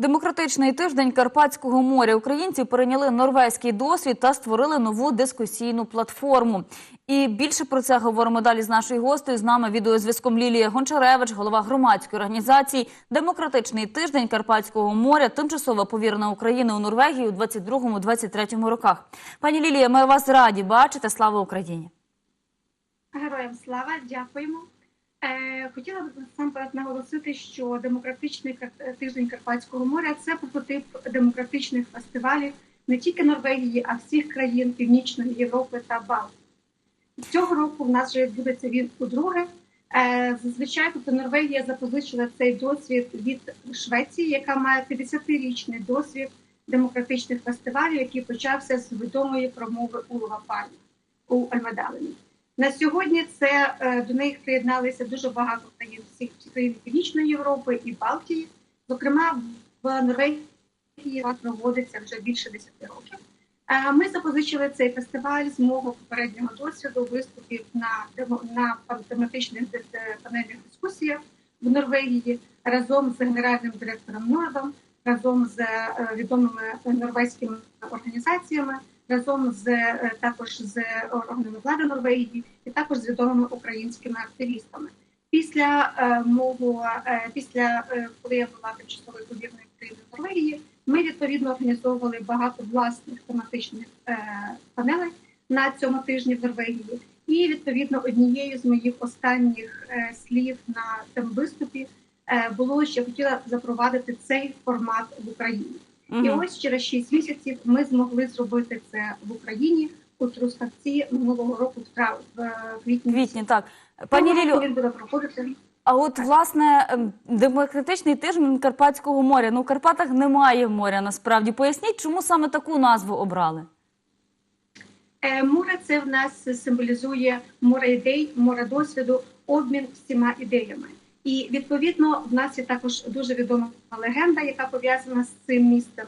Демократичний тиждень Карпатського моря українці перейняли норвезький досвід та створили нову дискусійну платформу. І більше про це говоримо далі з нашою гостею. З нами відеозв'язком Лілія Гончаревич, голова громадської організації Демократичний тиждень Карпатського моря, тимчасово повірена України у Норвегії у 22-23 роках. Пані Лілія, ми вас раді бачити. Слава Україні! Героям слава, дякуємо. Е, хотіла б насамперед наголосити, що демократичний тиждень Карпатського моря це прототип демократичних фестивалів не тільки Норвегії, а всіх країн Північної Європи та Балтії. Цього року в нас вже відбудеться він удруге. Е, зазвичай тобто Норвегія запозичила цей досвід від Швеції, яка має 50-річний досвід демократичних фестивалів, який почався з відомої промови Улова Пальма у Альмадалені. На сьогодні це е, до них приєдналися дуже багато країн всіх країн Північної Європи і Балтії. Зокрема, в Норвегії проводиться вже більше 10 років. Е, Ми запозичили цей фестиваль з мого попереднього досвіду виступів на на тематичних е, панельних дискусіях в Норвегії разом з генеральним директором Нордом, разом з відомими норвезькими організаціями разом з е, також з органами влади Норвегії і також з відомими українськими активістами. Після е, мого е, після коли я була тимчасовою повірною країною Норвегії, ми відповідно організовували багато власних тематичних панелей на цьому тижні в Норвегії. І відповідно однією з моїх останніх слів на цьому виступі було, що я хотіла запровадити цей формат в Україні. І ось через 6 місяців ми змогли зробити це в Україні у Трускавці минулого року в трав в квітні. Квітні, так. Пані Лілю, він буде проходити. А от власне ем, демократичний тиждень Карпатського моря. Ну в Карпатах немає моря. Насправді поясніть, чому саме таку назву обрали? Е, Море це в нас символізує море ідей, море досвіду, обмін всіма ідеями. І відповідно в нас є також дуже відома легенда, яка пов'язана з цим містом.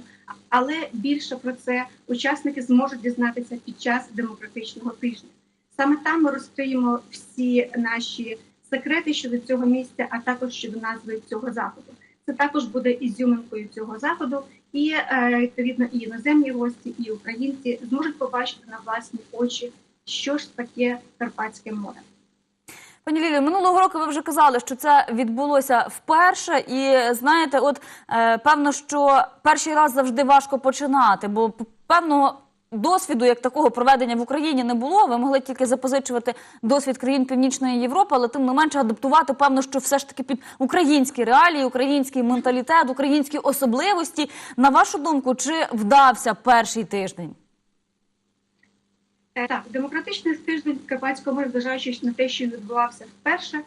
Але більше про це учасники зможуть дізнатися під час демократичного тижня. Саме там ми розкриємо всі наші секрети щодо цього місця, а також щодо назви цього заходу. Це також буде ізюминкою цього заходу, і е, відповідно і іноземні гості, і українці зможуть побачити на власні очі, що ж таке Карпатське море. Пані Лілі, минулого року ви вже казали, що це відбулося вперше, і знаєте, от е, певно, що перший раз завжди важко починати, бо певного досвіду як такого проведення в Україні не було. Ви могли тільки запозичувати досвід країн Північної Європи, але тим не менше адаптувати, певно, що все ж таки під українські реалії, український менталітет, українські особливості. На вашу думку, чи вдався перший тиждень? Е, Так, демократичний тиждень Карпатського моря, зважаючи на те, що відбувався вперше,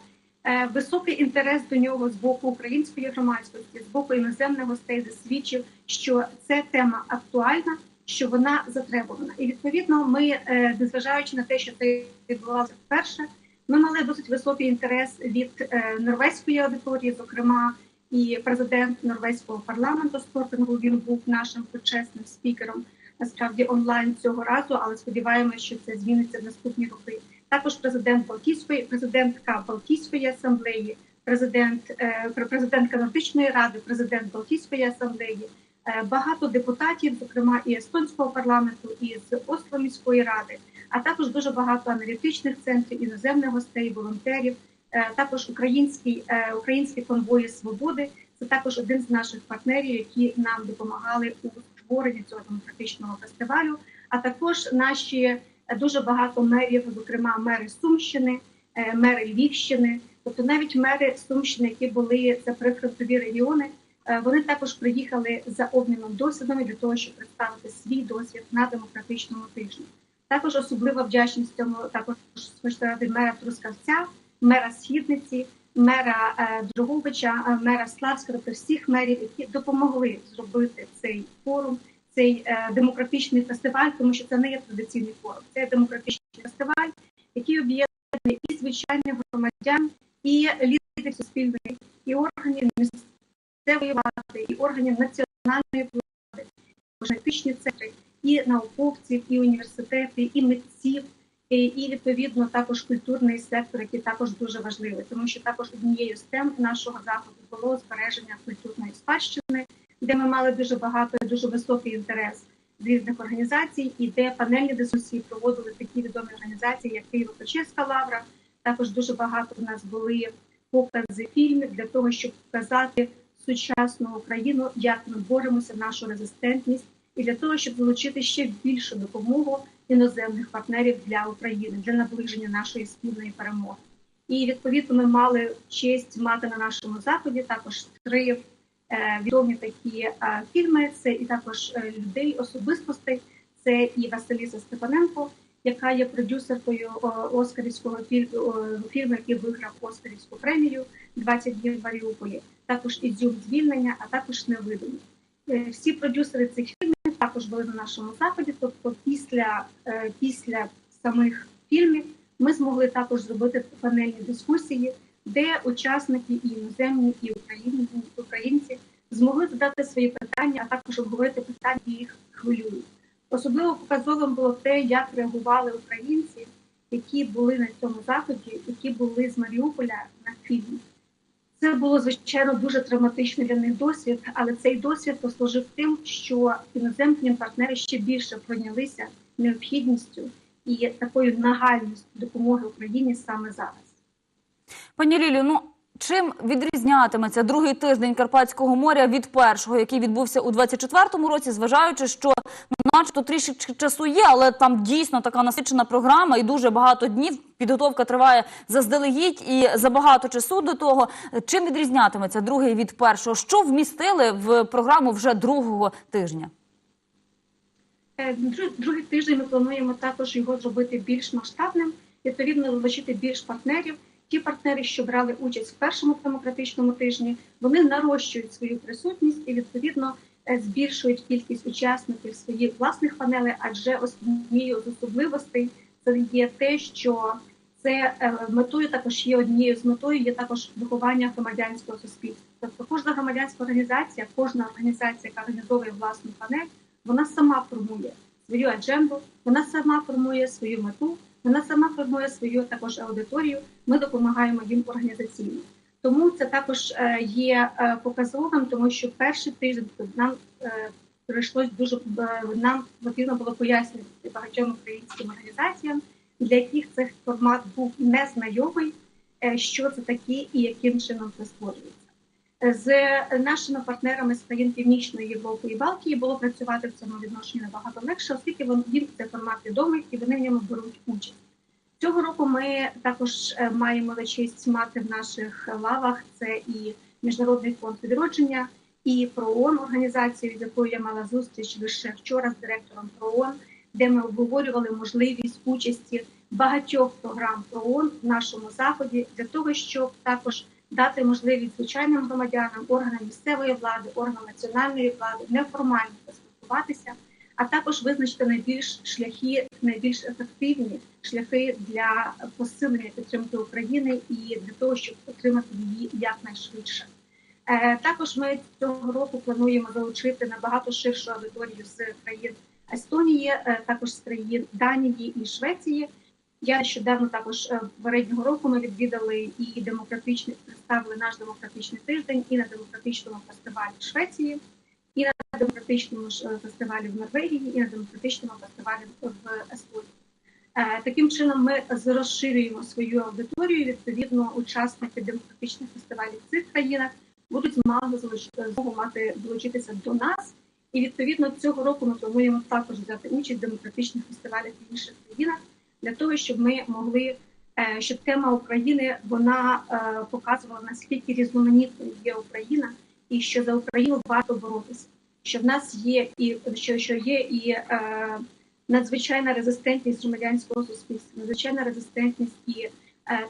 е, високий інтерес до нього з боку української громадськості, з боку іноземних гостей засвідчив, що це тема актуальна, що вона затребувана. І відповідно, ми, е, незважаючи на те, що це відбувалося вперше, ми мали досить високий інтерес від норвезької аудиторії, зокрема. І президент норвезького парламенту спортингу він був нашим почесним спікером насправді онлайн цього разу, але сподіваємося, що це зміниться в наступні роки. Також президент Балтійської, президентка Балтійської асамблеї, президент е, президентка Нордичної ради, президент Балтійської асамблеї, е, багато депутатів, зокрема і естонського парламенту, і з Осло міської ради, а також дуже багато аналітичних центрів, іноземних гостей, волонтерів. е, Також український українські конвої свободи. Це також один з наших партнерів, які нам допомагали у створенні цього демократичного фестивалю. А також наші е, дуже багато мерів, зокрема мери Сумщини, е, мери Львівщини, тобто навіть мери Сумщини, які були це прифронтові регіони. е, Вони також приїхали за обміном досвідами для того, щоб представити свій досвід на демократичному тижні. Також особлива вдячність цьому також сказати, мера Трускавця, мера Східниці, мера е, Дроговича, е, мера Славська, тобто всіх мерів, які допомогли зробити цей форум, цей е, демократичний фестиваль, тому що це не є традиційний форум, це демократичний фестиваль, який об'єднує і звичайних громадян, і лідерів суспільної, і органів місцевої влади, і органів національної влади, політичні центри, і науковців, і університети, і митців, І, відповідно також культурний сектор, який також дуже важливий, тому що також однією з тем нашого заходу було збереження культурної спадщини, де ми мали дуже багато дуже високий інтерес з різних організацій, і де панельні дискусії проводили такі відомі організації, як Києво-Печерська лавра. Також дуже багато в нас були покази фільмів для того, щоб показати сучасну Україну, як ми боремося нашу резистентність, і для того, щоб залучити ще більшу допомогу іноземних партнерів для України для наближення нашої спільної перемоги. І відповідно ми мали честь мати на нашому заході також три е, відомі такі е, фільми. Це і також е, людей, особистостей. Це і Василіса Степаненко, яка є продюсеркою Оскарівського фільму, фільму, який виграв Оскарівську премію «20 днів в Маріуполі. Також Ізюм звільнення, а також невидимі. Е, Всі продюсери цих фільмів також були на нашому заході. Тобто, після, е, після самих фільмів ми змогли також зробити панельні дискусії, де учасники і іноземні, і українці, українці змогли задати свої питання, а також обговорити питання, які їх хвилюють. Особливо показовим було те, як реагували українці, які були на цьому заході, які були з Маріуполя на фільмі. Це було звичайно дуже травматичний для них досвід, але цей досвід послужив тим, що іноземні партнери ще більше пройнялися необхідністю і такою нагальністю допомоги Україні саме зараз. Пані Лілю, ну чим відрізнятиметься другий тиждень Карпатського моря від першого, який відбувся у 24-му році, зважаючи, що начебто трішечки часу є, але там дійсно така насичена програма і дуже багато днів. Підготовка триває заздалегідь і забагато часу до того. Чим відрізнятиметься другий від першого? Що вмістили в програму вже другого тижня? Е, Другий тиждень ми плануємо також його зробити більш масштабним, відповідно залучити більш партнерів. Ті партнери, що брали участь в першому демократичному тижні, вони нарощують свою присутність і відповідно е, збільшують кількість учасників своїх власних панелей, адже однією з особливостей це є те, що це е, метою також є однією з метою є також виховання громадянського суспільства. Тобто кожна громадянська організація, кожна організація, яка організовує власну панель, вона сама формує свою адженду, вона сама формує свою мету, вона сама формує свою також аудиторію. Ми допомагаємо їм організаційно. Тому це також е, є е, показовим, тому що перший тиждень нам е, прийшлось дуже нам потрібно було пояснювати багатьом українським організаціям, для яких цей формат був незнайомий, що це таке і яким чином це створюється. З нашими партнерами з країн Північної Європи і Балтії було працювати в цьому відношенні набагато легше, оскільки їм цей формат відомий і вони в ньому беруть участь. Цього року ми також е, маємо за честь мати в наших лавах це і Міжнародний фонд відродження, і ПРООН, організацію, з якою я мала зустріч лише вчора з директором ПРООН, де ми обговорювали можливість участі багатьох програм ПРООН в нашому заході для того, щоб також дати можливість звичайним громадянам, органам місцевої влади, органам національної влади неформально поспілкуватися, а також визначити найбільш шляхи, найбільш ефективні шляхи для посилення підтримки України і для того, щоб отримати її якнайшвидше. Е, Також ми цього року плануємо залучити набагато ширшу аудиторію з країн Естонії, е, також з країн Данії і Швеції. Я нещодавно також е, попереднього року ми відвідали і демократичний представили наш демократичний тиждень і на демократичному фестивалі в Швеції, і на демократичному е, фестивалі в Норвегії, і на демократичному фестивалі в Естонії. Е, Таким чином, ми розширюємо свою аудиторію. Відповідно, учасники демократичних фестивалів в цих країнах будуть залуч- змогу мати долучитися до нас. І відповідно цього року ми плануємо також взяти участь в демократичних фестивалях в інших країнах для того, щоб ми могли, е, щоб тема України вона е, показувала наскільки різноманітною є Україна, і що за Україну варто боротися. Що в нас є і що, що є і е, надзвичайна резистентність громадянського суспільства, надзвичайна резистентність і е,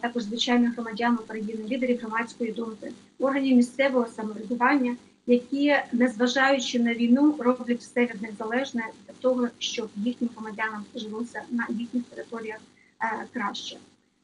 також звичайних громадян України, лідерів громадської думки, органів місцевого самоврядування, які, незважаючи на війну, роблять все від них залежне того, щоб їхнім громадянам жилося на їхніх територіях е, краще.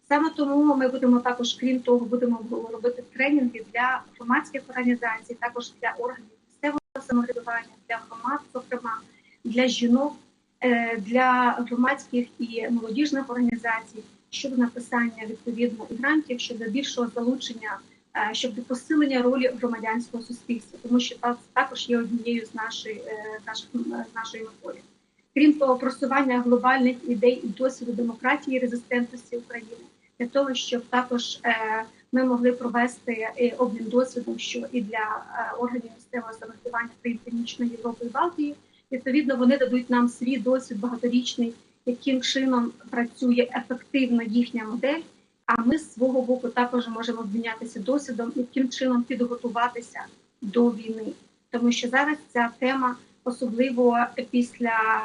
Саме тому ми будемо також, крім того, будемо робити тренінги для громадських організацій, також для органів місцевого самоврядування, для громад, зокрема для жінок, е, для громадських і молодіжних організацій щодо написання відповідно і грантів щодо більшого залучення, е, щодо посилення ролі громадянського суспільства, тому що також є однією з нашої е, нашої метою. Крім того, просування глобальних ідей і досвіду демократії і резистентності України для того, щоб також е, ми могли провести е, обмін досвідом, що і для е, органів місцевого самоврядування країн Північної Європи і Балтії. Відповідно, вони дадуть нам свій досвід багаторічний, яким чином працює ефективно їхня модель. А ми з свого боку також можемо обмінятися досвідом, яким чином підготуватися до війни, тому що зараз ця тема, особливо після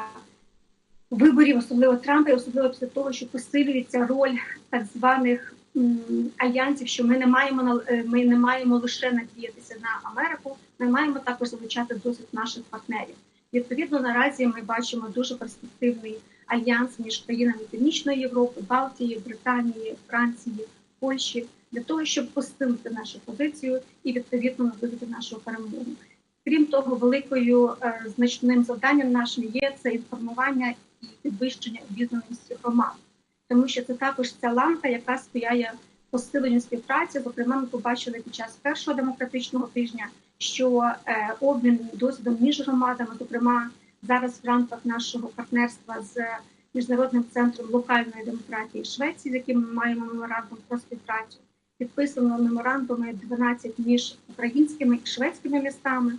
виборів, особливо Трампа, і особливо після того, що посилюється роль так званих альянсів, що ми не маємо е, ми не маємо лише надіятися на Америку, ми маємо також залучати досвід наших партнерів. Відповідно, наразі ми бачимо дуже перспективний альянс між країнами Північної Європи, Балтії, Британії, Франції, Польщі для того, щоб посилити нашу позицію і відповідно наблизити нашу перемогу. Крім того, великою е, значним завданням нашим є це інформування і підвищення обізнаності громад, тому що це також ця ланка, яка сприяє посиленню співпраці. Зокрема, ми побачили під час першого демократичного тижня, що е, обмін досвідом між громадами, зокрема зараз в рамках нашого партнерства з міжнародним центром локальної демократії Швеції, з яким ми маємо меморандум про співпрацю, підписано меморандуми 12 між українськими і шведськими містами.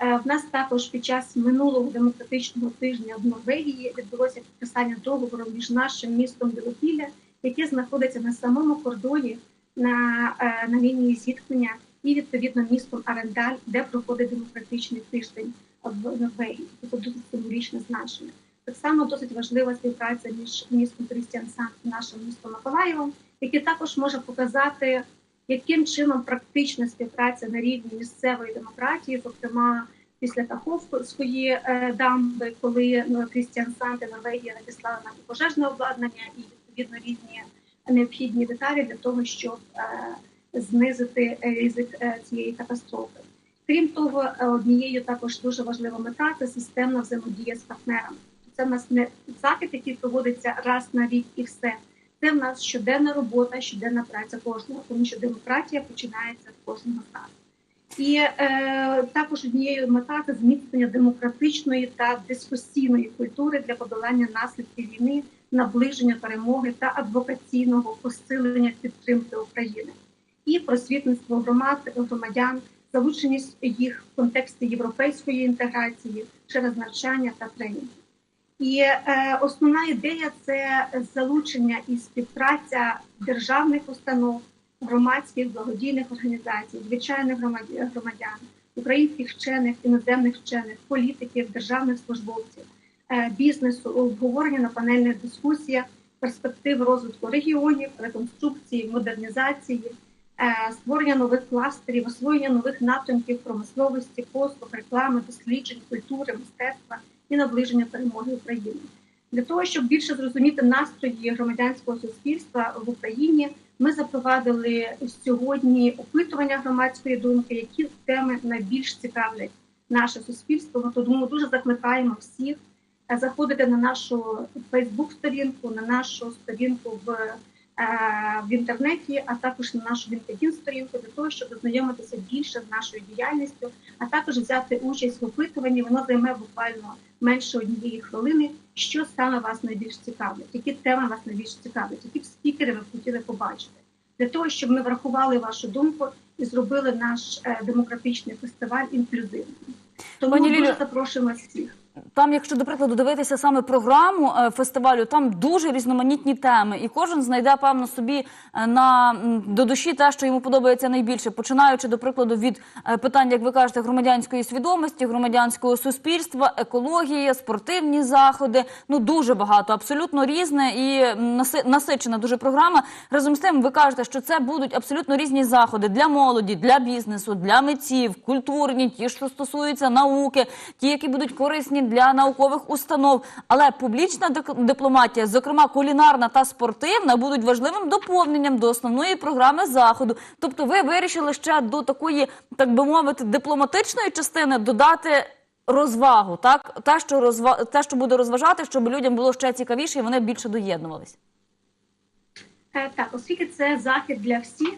Е, В нас також під час минулого демократичного тижня в Норвегії відбулося підписання договору між нашим містом Білопілля, яке знаходиться на самому кордоні на, е, на лінії зіткнення, і відповідно містом Арендаль, де проходить демократичний тиждень в Норвегії. Тобто досить символічне значення. Так само досить важлива співпраця між містом Крістіансан і нашим містом Миколаєвом, яке також може показати, яким чином практична співпраця на рівні місцевої демократії, зокрема після Каховської е, дамби, коли ну, Крістіан Сант і Норвегія надіслали нам пожежне обладнання і відповідно різні необхідні деталі для того, щоб е, знизити ризик е, цієї катастрофи. Крім того, однією також дуже важлива мета це системна взаємодія з партнерами. Це в нас не захід, який проводиться раз на рік, і все. Це в нас щоденна робота, щоденна праця кожного, тому що демократія починається з кожного нас. І е, також однією мета це зміцнення демократичної та дискусійної культури для подолання наслідків війни, наближення перемоги та адвокаційного посилення підтримки України і просвітництво громад громадян, залученість їх в контексті європейської інтеграції через навчання та тренінг. І е, основна ідея це залучення і співпраця державних установ, громадських благодійних організацій, звичайних громадян, українських вчених, іноземних вчених, політиків, державних службовців, е, бізнесу, обговорення на панельних дискусіях, перспектив розвитку регіонів, реконструкції, модернізації, е, створення нових кластерів, освоєння нових напрямків промисловості, послуг, реклами, досліджень, культури, мистецтва і наближення перемоги України. Для того щоб більше зрозуміти настрої громадянського суспільства в Україні, ми запровадили сьогодні опитування громадської думки, які теми найбільш цікавлять наше суспільство. Тому дуже закликаємо всіх заходити на нашу Фейсбук-сторінку, на нашу сторінку в, в інтернеті, а також на нашу LinkedIn сторінку для того, щоб ознайомитися більше з нашою діяльністю, а також взяти участь в опитуванні. Воно займе буквально менше однієї хвилини. Що саме вас найбільш цікавлять? Які теми вас найбільш цікавлять? Які б спікери ви б хотіли побачити? Для того, щоб ми врахували вашу думку і зробили наш е, демократичний фестиваль інклюзивним. Тому Пані дуже Лілю, запрошуємо всіх. Там, якщо до прикладу дивитися саме програму е, фестивалю, там дуже різноманітні теми, і кожен знайде певно собі е, на до душі те, що йому подобається найбільше, починаючи до прикладу від е, питань, як ви кажете, громадянської свідомості, громадянського суспільства, екології, спортивні заходи. Ну дуже багато, абсолютно різне і м, наси- насичена дуже програма. Разом з тим, ви кажете, що це будуть абсолютно різні заходи для молоді, для бізнесу, для митців, культурні, ті, що стосуються науки, ті, які будуть корисні для наукових установ. Але публічна дипломатія, зокрема кулінарна та спортивна, будуть важливим доповненням до основної програми заходу. Тобто, ви вирішили ще до такої, так би мовити, дипломатичної частини додати розвагу, так те, що розва... те, що буде розважати, щоб людям було ще цікавіше, і вони більше доєднувались. Е, Так, оскільки це захід для всіх,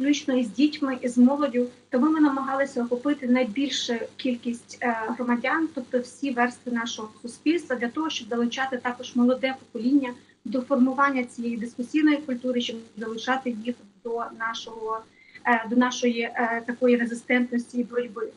включно із дітьми і з молоддю, тому ми намагалися охопити найбільшу кількість е, громадян, тобто всі верстви нашого суспільства, для того, щоб долучати також молоде покоління до формування цієї дискусійної культури, щоб долучати їх до нашого е, до нашої е, такої резистентності і боротьби.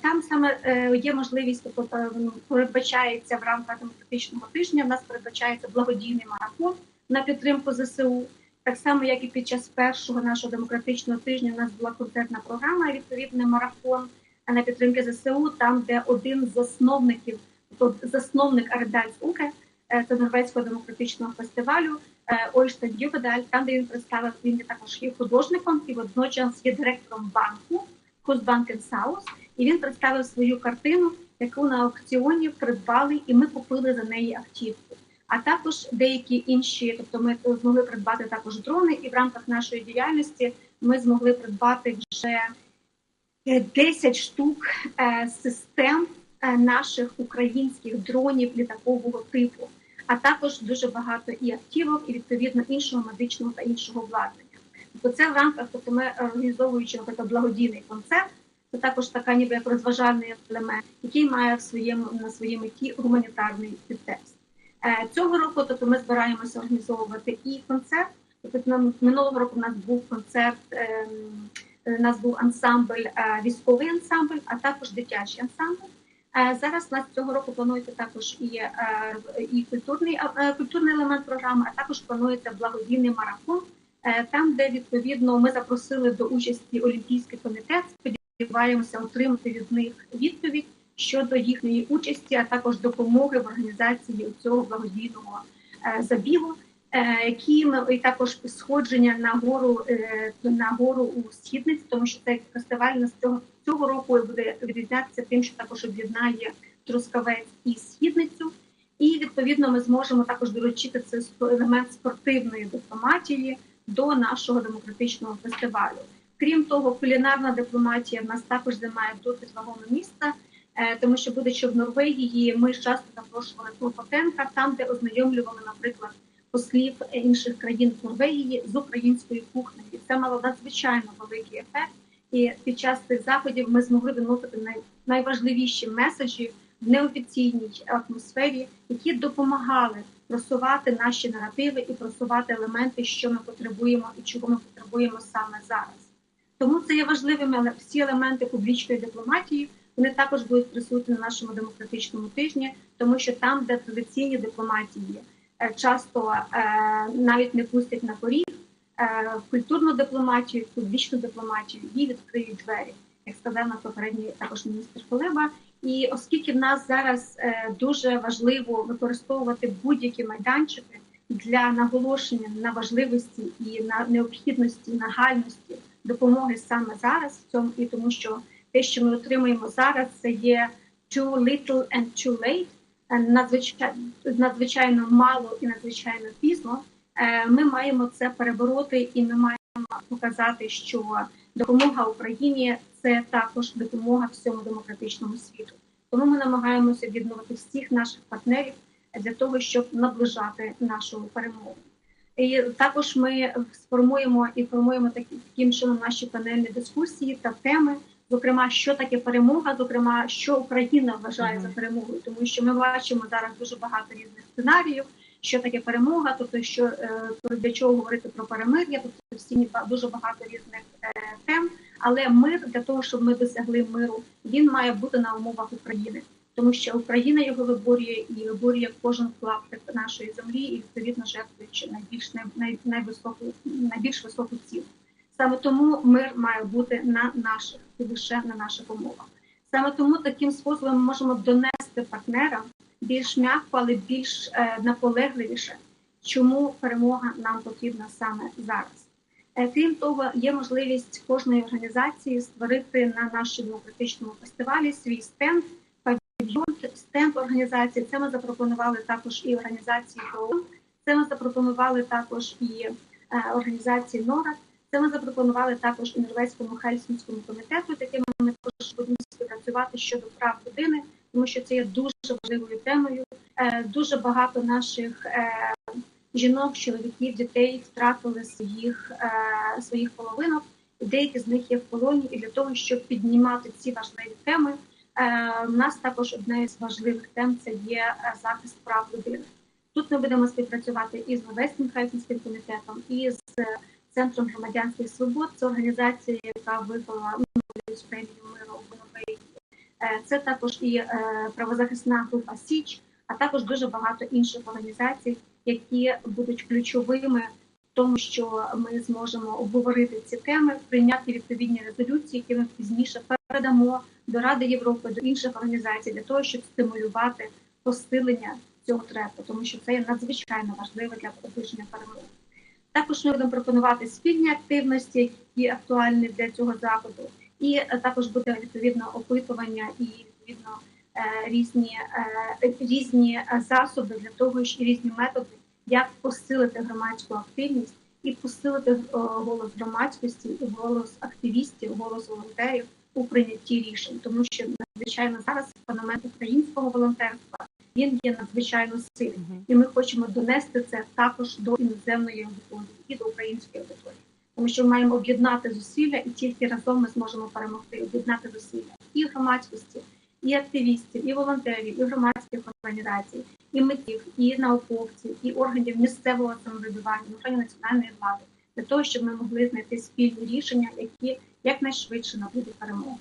Там саме є можливість, тобто е, передбачається в рамках демократичного тижня. У нас передбачається благодійний марафон на підтримку ЗСУ. Так само, як і під час першого нашого демократичного тижня, у нас була концертна програма, відповідний марафон на підтримки ЗСУ, там, де один з засновників, тобто засновник Ардальс Уке, е, це норвезького демократичного фестивалю е, Ойштен Юбедаль, там, де він представив, він є також є художником і водночас є директором банку Хузбанкен Саус, і він представив свою картину, яку на аукціоні придбали, і ми купили за неї автівку а також деякі інші, тобто ми змогли придбати також дрони, і в рамках нашої діяльності ми змогли придбати вже е, 10 штук е, систем е, наших українських дронів літакового типу, а також дуже багато і автівок, і відповідно іншого медичного та іншого обладнання. Тобто це в рамках, тобто ми організовуючи наприклад, благодійний концерт. Це також така, ніби як розважальний елемент, який має в своєму на своїй меті гуманітарний підтекст. Е, Цього року тобто ми збираємося організовувати і концерт. Тобто минулого року у нас був концерт, ем, у нас був ансамбль, е, військовий ансамбль, а також дитячий ансамбль. Е, Зараз у нас цього року планується також і, е, і культурний, е, культурний елемент програми, а також планується благодійний марафон, е, там, де відповідно ми запросили до участі Олімпійський комітет. Сподіваємося отримати від них відповідь щодо їхньої участі, а також допомоги в організації цього благодійного е, забігу, е, які ми і також сходження на гору е, на гору у східниці, тому що цей фестиваль у нас цього цього року буде відрізнятися тим, що також об'єднає Трускавець і східницю. І відповідно ми зможемо також долучити цей елемент спортивної дипломатії до нашого демократичного фестивалю. Крім того, кулінарна дипломатія в нас також займає досить вагоме місце. Е, тому що будучи в Норвегії, ми часто запрошували Клопотенка там, де ознайомлювали, наприклад, послів інших країн з Норвегії з українською кухнею. І Це мало надзвичайно великий ефект. І під час цих заходів ми змогли виносити найважливіші меседжі в неофіційній атмосфері, які допомагали просувати наші наративи і просувати елементи, що ми потребуємо і чого ми потребуємо саме зараз. Тому це є важливими всі елементи публічної дипломатії. Вони також будуть присутні на нашому демократичному тижні, тому що там, де традиційні дипломатії е, часто е, навіть не пустять на поріг, е, культурну дипломатію, публічну дипломатію їй відкриють двері, як сказав на попередній також міністр Колеба. І оскільки в нас зараз дуже важливо використовувати будь-які майданчики для наголошення на важливості і на необхідності, нагальності допомоги саме зараз в цьому, і тому що те, що ми отримуємо зараз, це є too little and too late, е, надзвичайно, надзвичайно мало і надзвичайно пізно. Е, Ми маємо це перебороти, і ми маємо показати, що допомога Україні це також допомога всьому демократичному світу. Тому ми намагаємося відновити всіх наших партнерів для того, щоб наближати нашу перемогу. І також ми сформуємо і формуємо таким чином наші панельні дискусії та теми, зокрема, що таке перемога, зокрема, що Україна вважає за перемогою, тому що ми бачимо зараз дуже багато різних сценаріїв, що таке перемога, тобто що е, для чого говорити про перемир'я, тобто всі дуже багато різних е, тем. Але мир для того, щоб ми досягли миру, він має бути на умовах України, тому що Україна його виборює і виборює кожен клаптик нашої землі, і відповідно жертвуючи найбільш най, най, найвисоку, найбільш високу ціну. Саме тому мир має бути на наших і лише на наших умовах. Саме тому таким способом ми можемо донести партнерам більш м'яко, але більш е, наполегливіше, чому перемога нам потрібна саме зараз. Е, Крім того, є можливість кожної організації створити на нашому демократичному фестивалі свій стенд, павільйон, стенд організації. Це ми запропонували також і організації ООН, це ми запропонували також і е, організації НОРАД, це ми запропонували також і Норвезькому Хельсінському комітету, з якими ми також будемо співпрацювати щодо прав людини, тому що це є дуже важливою темою. Е, Дуже багато наших е, жінок, чоловіків, дітей втратили своїх, е, своїх половинок. Деякі з них є в полоні, і для того, щоб піднімати ці важливі теми, у нас також однією з важливих тем це є захист прав людини. Тут ми будемо співпрацювати і з Норвезьким Хельсінським комітетом, і з Центром громадянських свобод. Це організація, яка виграла Нобелівську премію миру в Норвегії. Е, Це також і е, правозахисна група Січ, а також дуже багато інших організацій, які будуть ключовими в тому, що ми зможемо обговорити ці теми, прийняти відповідні резолюції, які ми пізніше передамо до Ради Європи, до інших організацій для того, щоб стимулювати посилення цього трепу, тому що це є надзвичайно важливо для наближення перемоги. Також ми будемо пропонувати спільні активності, які актуальні для цього заходу, і е, також буде відповідно опитування і відповідно е, різні, е, різні засоби для того, що різні методи, як посилити громадську активність і посилити голос громадськості, голос активістів, голос волонтерів у прийнятті рішень, тому що надзвичайно зараз феномен українського волонтерства він є надзвичайно сильним, і ми хочемо донести це також до іноземної аудиторії і до української аудиторії, тому що ми маємо об'єднати зусилля, і тільки разом ми зможемо перемогти, об'єднати зусилля і громадськості, і активістів, і волонтерів, і громадських організацій, і митців, і науковців, і органів місцевого самоврядування, органів національної влади, для того, щоб ми могли знайти спільні рішення, які якнайшвидше набудуть перемогу.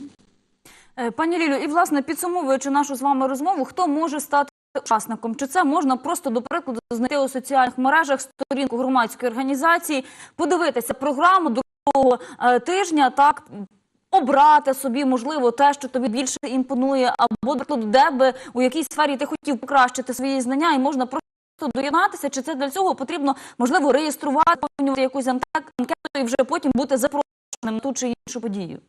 Е, Пані Лілю, і власне підсумовуючи нашу з вами розмову, хто може стати учасником? Чи це можна просто до прикладу знайти у соціальних мережах сторінку громадської організації, подивитися програму другого е, тижня, так обрати собі можливо те, що тобі більше імпонує, або до прикладу, де би у якій сфері ти хотів покращити свої знання, і можна просто доєднатися, чи це для цього потрібно можливо реєструвати, якусь анкету і вже потім бути запрошеним на ту чи іншу подію.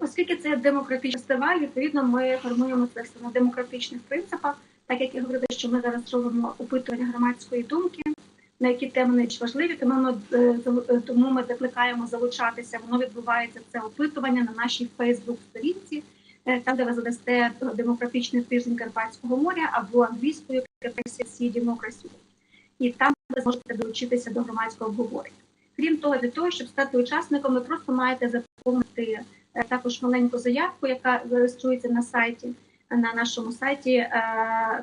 Оскільки це демократичний фестиваль, відповідно, ми формуємо це все на демократичних принципах, так як я говорила, що ми зараз робимо опитування громадської думки, на які теми найбільш важливі, тому ми, е, е, тому ми закликаємо залучатися. Воно відбувається це опитування на нашій Фейсбук-сторінці, е, там, де ви задасте демократичний тиждень Карпатського моря або англійською CC Democracy. І там ви зможете долучитися до громадського обговорення. Крім того, для того, щоб стати учасником, ви просто маєте заповнити також маленьку заявку, яка реєструється на сайті на нашому сайті е,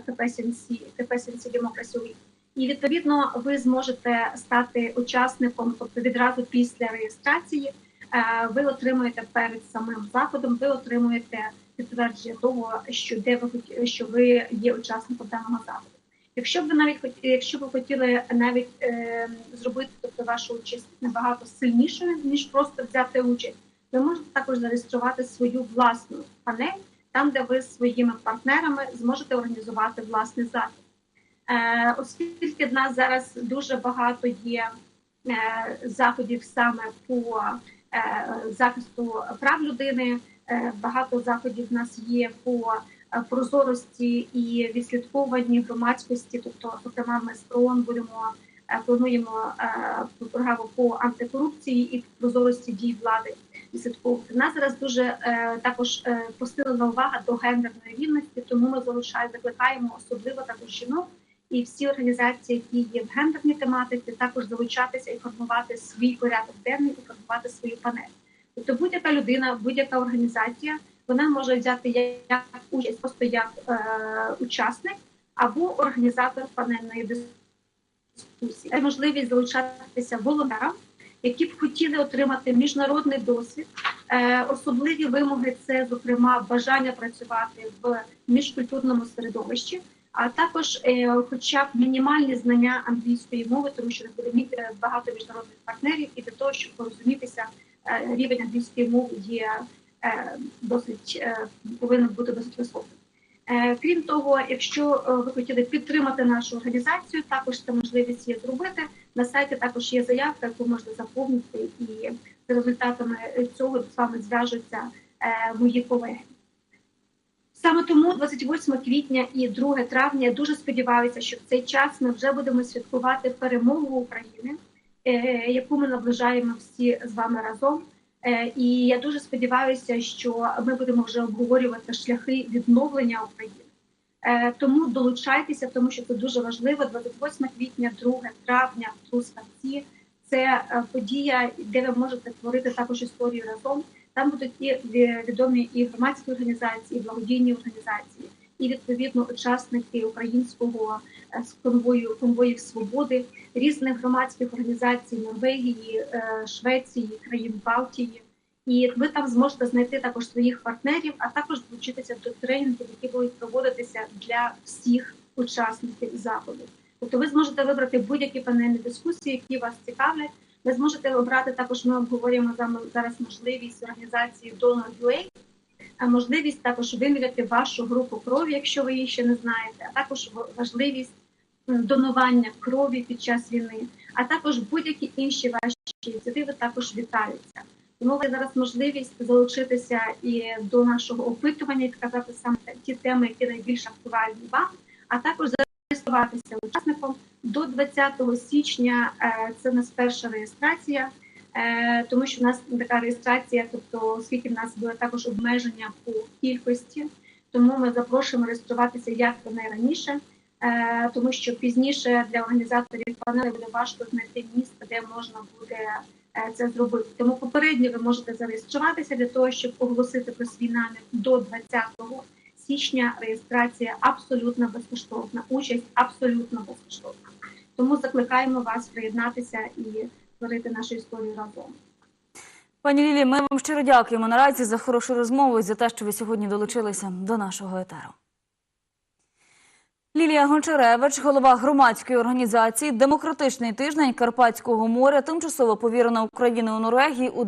КПСНС КПСНС Democracy. І відповідно ви зможете стати учасником, тобто відразу після реєстрації. е, Ви отримуєте перед самим заходом, ви отримуєте підтвердження того, що де ви що ви є учасником даного заходу. Якщо б ви навіть якщо ви хотіли навіть е, зробити тобто вашу участь набагато сильнішою ніж просто взяти участь, ви можете також зареєструвати свою власну панель, там де ви своїми партнерами зможете організувати власний захід. Е, оскільки в нас зараз дуже багато є е, заходів саме по е, захисту прав людини, е, багато заходів в нас є по е, прозорості і відслідкованні громадськості. Тобто, зокрема, ми з ПРООН будемо е, плануємо програму по антикорупції і прозорості дій влади відслідковувати. У нас зараз дуже е, також е, посилена увага до гендерної рівності, тому ми залишаємо, закликаємо особливо також жінок і всі організації, які є в гендерній тематиці, також залучатися і формувати свій порядок денний і формувати свою панель. Тобто будь-яка людина, будь-яка організація, вона може взяти як участь просто як е, учасник або організатор панельної дискусії. Це можливість залучатися волонтерам, які б хотіли отримати міжнародний досвід. Е, особливі вимоги це, зокрема, бажання працювати в міжкультурному середовищі, а також, е, хоча б мінімальні знання англійської мови, тому що буде міти багато міжнародних партнерів, і для того, щоб порозумітися, е, рівень англійської мови є е, досить е, повинен бути досить високим. Е, Крім того, якщо е, ви хотіли підтримати нашу організацію, також це можливість є зробити. На сайті також є заявка, яку можна заповнити, і за результатами цього з вами зв'яжуться е, мої колеги. Саме тому 28 квітня і 2 травня я дуже сподіваюся, що в цей час ми вже будемо святкувати перемогу України, е, яку ми наближаємо всі з вами разом. Е, І я дуже сподіваюся, що ми будемо вже обговорювати шляхи відновлення України. Е, Тому долучайтеся, тому що це дуже важливо. 28 квітня, 2 травня в Трускавці. Це е, подія, де ви можете творити також історію разом. Там будуть і відомі і громадські організації, і благодійні організації, і відповідно учасники українського е, конвою конвоїв свободи, різних громадських організацій Норвегії, Швеції, країн Балтії. І ви там зможете знайти також своїх партнерів, а також долучитися до тренінгів, які будуть проводитися для всіх учасників заходу. Тобто ви зможете вибрати будь-які панельні дискусії, які вас цікавлять. Ви зможете обрати також. Ми обговорюємо зараз можливість організації Donor.ua, а можливість також виміряти вашу групу крові, якщо ви її ще не знаєте, а також важливість донування крові під час війни, а також будь-які інші ваші ініціативи також вітаються. Тому ви зараз можливість залучитися і до нашого опитування і сказати саме ті теми, які найбільш актуальні вам, а також зареєструватися учасником до 20 січня. е, Це у нас перша реєстрація, е, тому що в нас така реєстрація, тобто оскільки в нас було також обмеження по кількості, тому ми запрошуємо реєструватися як то найраніше. е, Тому що пізніше для організаторів панелі буде важко знайти місце, де можна буде це зробити. Тому попередньо ви можете зареєструватися для того, щоб оголосити про свій намір до 20 січня. Реєстрація абсолютно безкоштовна, участь абсолютно безкоштовна. Тому закликаємо вас приєднатися і створити нашу історію разом. Пані Лілі, ми вам щиро дякуємо наразі за хорошу розмову і за те, що ви сьогодні долучилися до нашого етеру. Лілія Гончаревич, голова громадської організації Демократичний тиждень Карпатського моря, тимчасово повірена Україною у Норвегії у